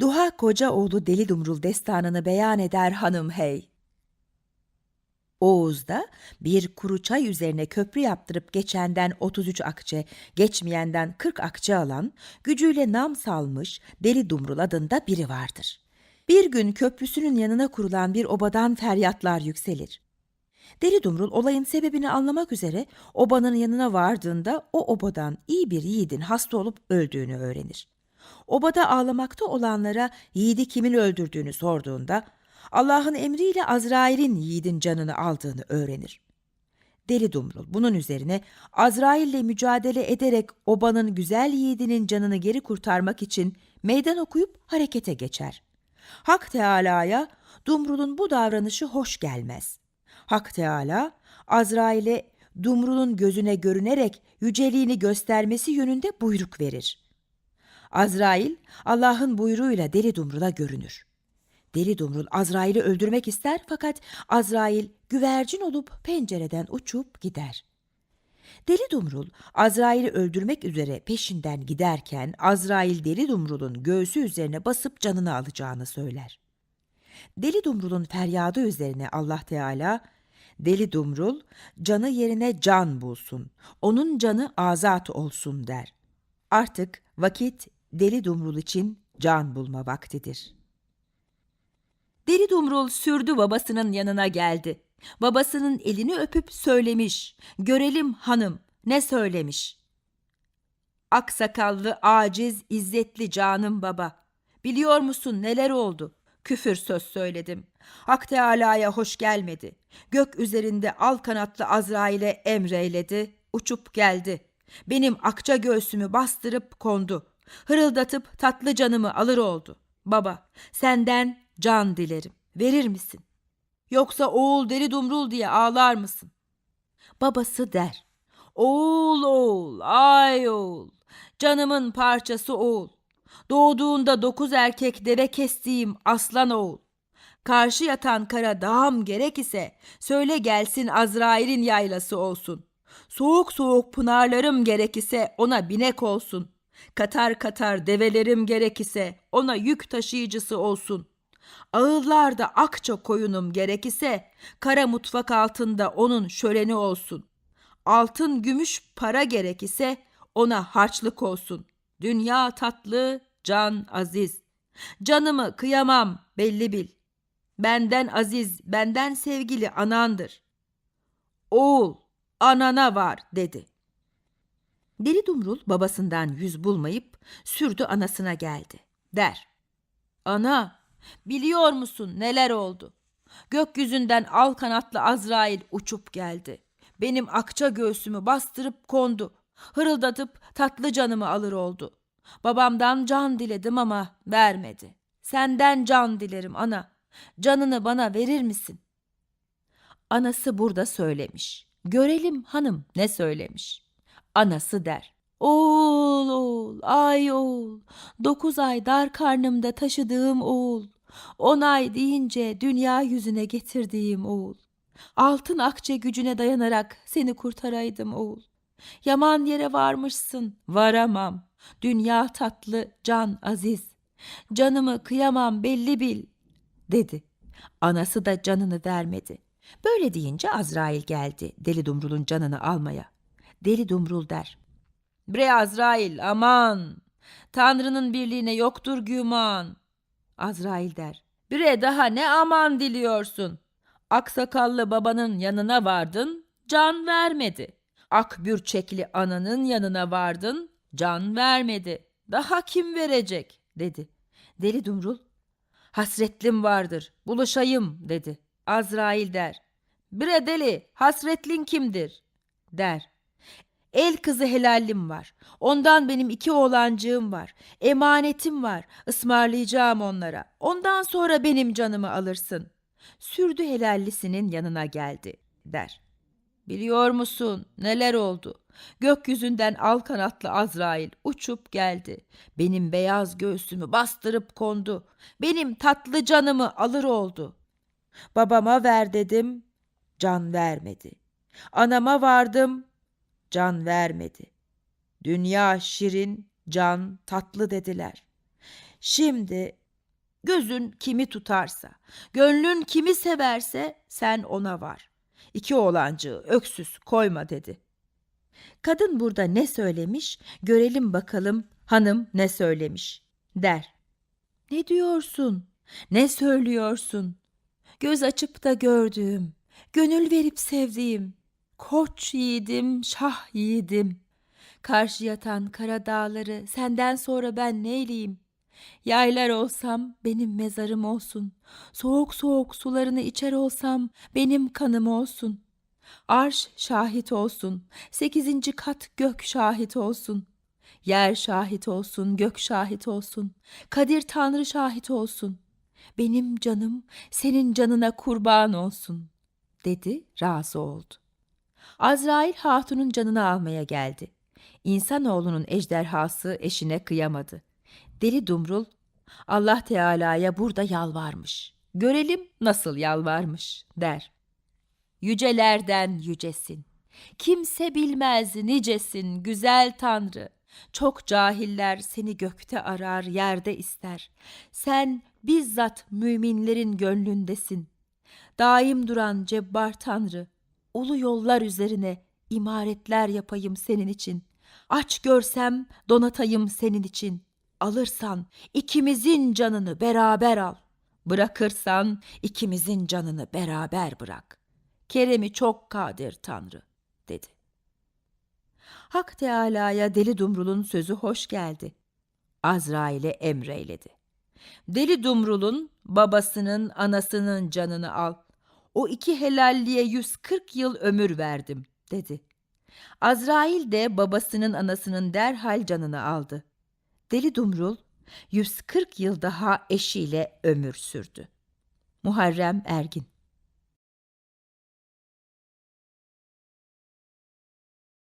Duha koca oğlu Deli Dumrul destanını beyan eder hanım hey. Oğuz'da bir kuru çay üzerine köprü yaptırıp geçenden 33 akçe, geçmeyenden 40 akçe alan, gücüyle nam salmış Deli Dumrul adında biri vardır. Bir gün köprüsünün yanına kurulan bir obadan feryatlar yükselir. Deli Dumrul olayın sebebini anlamak üzere obanın yanına vardığında o obadan iyi bir yiğidin hasta olup öldüğünü öğrenir. Obada ağlamakta olanlara yiğidi kimin öldürdüğünü sorduğunda Allah'ın emriyle Azrail'in yiğidin canını aldığını öğrenir. Deli Dumrul bunun üzerine Azrail'le mücadele ederek obanın güzel yiğidinin canını geri kurtarmak için meydan okuyup harekete geçer. Hak Teâlâ'ya Dumrul'un bu davranışı hoş gelmez. Hak Teâlâ Azrail'e Dumrul'un gözüne görünerek yüceliğini göstermesi yönünde buyruk verir. Azrail Allah'ın buyruğuyla Deli Dumrul'a görünür. Deli Dumrul Azrail'i öldürmek ister fakat Azrail güvercin olup pencereden uçup gider. Deli Dumrul Azrail'i öldürmek üzere peşinden giderken Azrail Deli Dumrul'un göğsü üzerine basıp canını alacağını söyler. Deli Dumrul'un feryadı üzerine Allah Teala Deli Dumrul canı yerine can bulsun. Onun canı azat olsun der. Artık vakit Deli Dumrul için can bulma vaktidir. Deli Dumrul sürdü babasının yanına geldi. Babasının elini öpüp söylemiş. Görelim hanım ne söylemiş. Aksakallı, aciz, izzetli canım baba. Biliyor musun neler oldu? Küfür söz söyledim. Hak Teâlâ'ya hoş gelmedi. Gök üzerinde al kanatlı Azrail'e emreyledi. Uçup geldi. Benim akça göğsümü bastırıp kondu. Hırıldatıp tatlı canımı alır oldu. Baba senden can dilerim. Verir misin? Yoksa oğul deli dumrul diye ağlar mısın? Babası der. Oğul oğul, ay oğul, canımın parçası oğul. Doğduğunda dokuz erkek deve kestiğim aslan oğul. Karşı yatan kara dağım gerek ise söyle gelsin Azrail'in yaylası olsun. Soğuk soğuk pınarlarım gerek ise ona binek olsun. Katar katar develerim gerek ise ona yük taşıyıcısı olsun. Ağıllarda akça koyunum gerek ise kara mutfak altında onun şöleni olsun. Altın gümüş para gerek ise ona harçlık olsun. Dünya tatlı, can aziz. Canımı kıyamam belli bil. Benden aziz, benden sevgili anandır. Oğul, anana var dedi. Deli Dumrul babasından yüz bulmayıp sürdü anasına geldi. Der. Ana, biliyor musun neler oldu? Gökyüzünden al kanatlı Azrail uçup geldi. Benim akça göğsümü bastırıp kondu. Hırıldatıp tatlı canımı alır oldu. Babamdan can diledim ama vermedi. Senden can dilerim ana. Canını bana verir misin? Anası burada söylemiş. Görelim hanım ne söylemiş. Anası der. Oğul oğul, ay oğul, dokuz ay dar karnımda taşıdığım oğul, on ay deyince dünya yüzüne getirdiğim oğul. Altın akçe gücüne dayanarak seni kurtaraydım oğul. Yaman yere varmışsın, varamam. Dünya tatlı, can aziz. Canımı kıyamam belli bil, dedi. Anası da canını vermedi. Böyle deyince Azrail geldi Deli Dumrul'un canını almaya. Deli Dumrul der. Bre Azrail aman! Tanrı'nın birliğine yoktur güman. Azrail der. Bre daha ne aman diliyorsun? Aksakallı babanın yanına vardın, can vermedi. Akbürçekli ananın yanına vardın, can vermedi. Daha kim verecek? dedi. Deli Dumrul, hasretlim vardır, buluşayım dedi. Azrail der. Bre deli, hasretlin kimdir? Der. El kızı helallim var. Ondan benim iki oğlancığım var. Emanetim var. Ismarlayacağım onlara. Ondan sonra benim canımı alırsın. Sürdü helallisinin yanına geldi, der. Biliyor musun neler oldu? Gökyüzünden al kanatlı Azrail uçup geldi. Benim beyaz göğsümü bastırıp kondu. Benim tatlı canımı alır oldu. Babama ver dedim, can vermedi. Anama vardım, can vermedi. Dünya şirin, can tatlı dediler. Şimdi Gözün kimi tutarsa, gönlün kimi severse sen ona var. İki oğlancığı öksüz koyma dedi. Kadın burada ne söylemiş, görelim bakalım hanım ne söylemiş, der. Ne diyorsun, ne söylüyorsun? Göz açıp da gördüğüm, gönül verip sevdiğim, koç yiğidim, şah yiğidim. Karşı yatan kara dağları senden sonra ben neyleyim? Yaylar olsam benim mezarım olsun. Soğuk soğuk sularını içer olsam benim kanım olsun. Arş şahit olsun. Sekizinci kat gök şahit olsun. Yer şahit olsun, gök şahit olsun. Kadir Tanrı şahit olsun. Benim canım senin canına kurban olsun." dedi, razı oldu. Azrail hatunun canını almaya geldi. İnsanoğlunun ejderhası eşine kıyamadı. Deli Dumrul Allah Teala'ya burada yalvarmış. Görelim nasıl yalvarmış der. Yücelerden yücesin. Kimse bilmez nicesin güzel Tanrı. Çok cahiller seni gökte arar, yerde ister. Sen bizzat müminlerin gönlündesin. Daim duran cebbar Tanrı, ulu yollar üzerine imaretler yapayım senin için. Aç görsem donatayım senin için. Alırsan ikimizin canını beraber al. Bırakırsan ikimizin canını beraber bırak. Keremi çok kadir Tanrı, dedi. Hak Teâlâ'ya Deli Dumrul'un sözü hoş geldi. Azrail'e emreyledi. Deli Dumrul'un babasının anasının canını al. O iki helalliye 140 yıl ömür verdim, dedi. Azrail de babasının anasının derhal canını aldı. Deli Dumrul 140 yıl daha eşiyle ömür sürdü. Muharrem Ergin